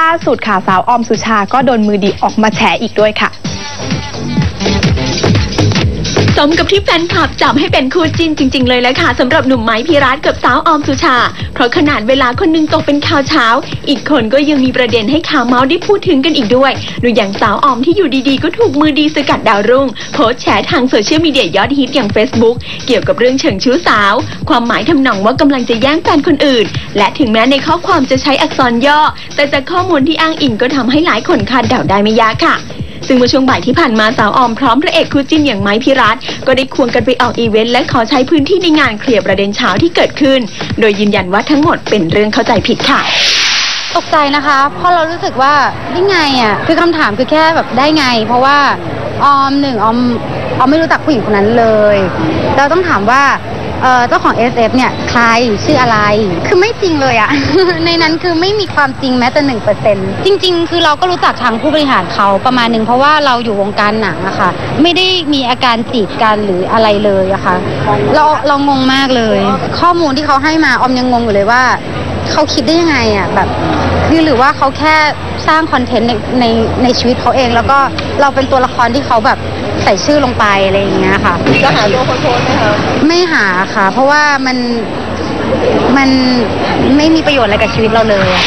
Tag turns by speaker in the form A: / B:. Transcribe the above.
A: ล่าสุดค่ะสาวออมสุชาก็โดนมือดีออกมาแฉอีกด้วยค่ะ
B: มกับที่แฟนคลับจับให้เป็นคู่จิ้นจริง ๆ เลยแหละค่ะสำหรับหนุ่มไม้พีรัตกับสาวออมสุชา เพราะขนาดเวลาคนหนึงตกเป็นข่าวเช้า อีกคนก็ยังมีประเด็นให้ข่าวเมาส์ได้พูดถึงกันอีกด้วยโดยอย่างสาวออมที่อยู่ดีๆ ก็ถูกมือดีสกัดดาวรุ่ง โพสต์แฉทางโซเชียลมีเดียยอดฮิตอย่าง Facebook เกี่ยวกับเรื่องเชิงชู้สาว ความหมายทำนองว่ากำลังจะแย่งแฟนคนอื่น และถึงแม้ในข้อความจะใช้อักษรย่อ แต่จากข้อมูลที่อ้างอิงก็ทำให้หลายคนคาดเดาได้ไม่ยากค่ะ ซึ่งเมื่อช่วงบ่ายที่ผ่านมาสาวออมพร้อมพระเอกคู่จิ้นอย่างไม้พิรัตก็ได้ควงกันไปออกอีเวนต์และขอใช้พื้นที่ในงานเคลียร์ประเด็นเช้าที่เกิดขึ้น โดยยืนยันว่าทั้งหมดเป็นเรื่องเข้าใจผิดค่ะ
C: ตกใจนะคะ เพราะเรารู้สึกว่าได้ไงอะ คือคำถามคือแค่แบบได้ไง เพราะว่าออมหนึ่งออมออมไม่รู้จักผู้หญิงคนนั้นเลย เราต้องถามว่า เอ่อเจ้าของ SF เนี่ยใครชื่ออะไร คือไม่จริงเลยอะ ในนั้นคือไม่มีความจริงแม้แต่หนึ่งเปอร์เซ็นจริง ๆ คือเราก็รู้จักทางผู้บริหารเขาประมาณหนึ่งเพราะว่าเราอยู่วงการหนังอะค่ะ ไม่ได้มีอาการจีบกันหรืออะไรเลยอะค่ะเราเรางงมากเลย ข้อมูลที่เขาให้มาออมยังงงอยู่เลยว่าเขาคิดได้ยังไงอะแบบคือหรือว่าเขาแค่สร้างคอนเทนต์ในในในชีวิตเขาเอง แล้วก็เราเป็นตัวละครที่เขาแบบ ใส่ชื่อลงไปอะไรอย่างเงี้ยค่ะจะหาตัวคนโพสไหมคะไม่หาค่ะ เพราะว่ามันมันไม่มีประโยชน์อะไรกับชีวิตเราเลยอะ